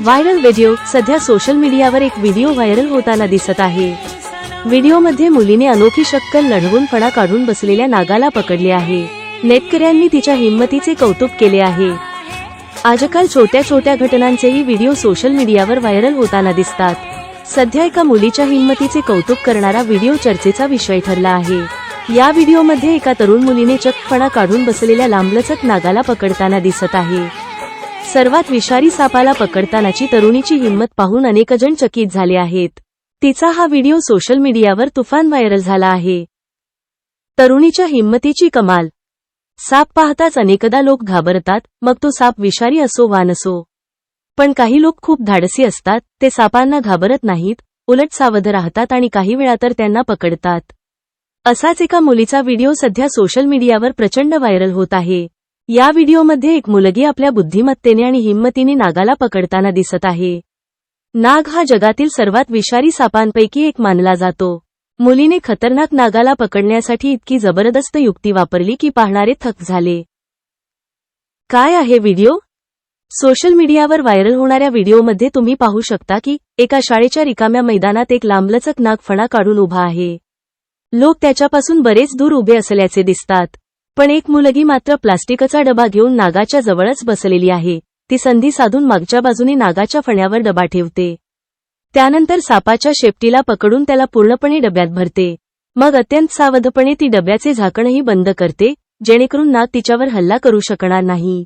Viral video सध्या social मीडियावर एक व्हिडिओ व्हायरल होताना दिसत आहे. व्हिडिओमध्ये मुलीने अनोखी शक्कल लढवून फणा काढून बसलेल्या नागाला पकडले आहे. नेटकऱ्यांनी तिच्या हिंमतीचे कौतुक केले आहे. आजकाल छोट्या छोट्या घटनांचेही व्हिडिओ सोशल मीडियावर व्हायरल होताना दिसतात. सध्या एका मुलीच्या हिंमतीचे कौतुक करणारा व्हिडिओ चर्चेचा विषय ठरला आहे. या व्हिडिओमध्ये एका तरुण मुलीने चकपणा काढून बसलेल्या लांबलचक नागाला पकडताना दिसत आहे. सर्वात विषारी सापाला पकडतानाची तरुणीची हिंमत पाहून अनेकजण चकित झाले आहेत. तिचा हा व्हिडिओ सोशल मीडियावर तुफान व्हायरल झाला आहे. तरुणीच्या हिंमतीची कमाल. साप पाहताच अनेकदा लोक घाबरतात मग तो साप विषारी असो वा नसो. पण काही लोक खूप धाडसी असतात ते सापांना घाबरत नाहीत उलट सावध राहतात आणि काही वेळा तर त्यांना पकडतात. असाच एका मुलीचा व्हिडिओ सध्या सोशल मीडियावर प्रचंड व्हायरल होत आहे. या व्हिडिओमध्ये एक मुलगी आपल्या बुद्धिमत्तेने आणि हिंमतीने नागाला पकडताना दिसत आहे. नाग हा जगातील सर्वात विषारी सापांपैकी एक मानला जातो. मुलीने खतरनाक नागाला पकडण्यासाठी इतकी जबरदस्त युक्ती वापरली की पाहणारे थक झाले. काय आहे व्हिडिओ? सोशल मीडियावर व्हायरल होणाऱ्या व्हिडिओमध्ये तुम्ही पाहू शकता की एका शाळेच्या रिकाम्या मैदानात एक लांबलचक नाग फणा काढून उभा आहे. लोक त्याच्यापासून बरेच दूर उभे असल्याचे दिसतात. पण एक मुलगी मात्र प्लास्टिकचा डबा घेऊन नागाच्या जवळच बसलेली आहे. ती संधी साधून मागच्या बाजूने नागाच्या फण्यावर डबा ठेवते. त्यानंतर सापाच्या शेपटीला पकडून त्याला पूर्णपणे डब्यात भरते. मग अत्यंत सावधपणे ती डब्याचे झाकणही बंद करते जेणेकरून नाग तिच्यावर हल्ला करू शकणार नाही.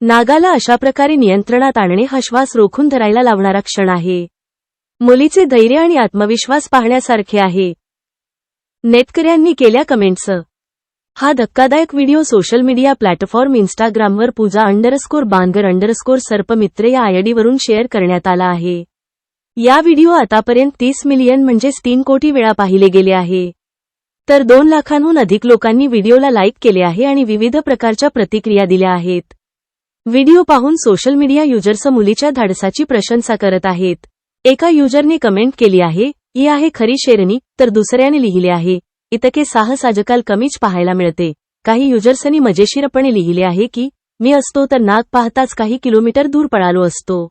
नागाला अशा प्रकारे नियंत्रणात आणणे हा श्वास रोखून धरायला लावणारा क्षण आहे. मुलीचे धैर्य आणि आत्मविश्वास पाहण्यासारखे आहे. नेतकऱ्यांनी केल्या कमेंट्स. हा धक्कादायक व्हिडिओ सोशल मीडिया प्लॅटफॉर्म इन्स्टाग्रामवर पूजा अंडरस्कोर बांगर अंडरस्कोर सर्पमित्र या आयडीवरून शेअर करण्यात आला आहे. या व्हिडिओ आतापर्यंत तीस मिलियन म्हणजेच तीन कोटी वेळा पाहिले गेले आहे. तर दोन लाखांहून अधिक लोकांनी व्हिडिओला लाईक केले आहे आणि विविध प्रकारच्या प्रतिक्रिया दिल्या आहेत. व्हिडिओ पाहून सोशल मीडिया युजर्स मुलीच्या धाडसाची प्रशंसा करत आहेत. एका युजरने कमेंट केली आहे ही आहे खरी शेरणी तर दुसऱ्याने लिहिले आहे इतके साहस आजकाल कमीच पाहायला मिळते. काही युजर्सनी मजेशीरपणे लिहिले आहे की मी असतो तर नाग पाहताच काही किलोमीटर दूर पळालो असतो.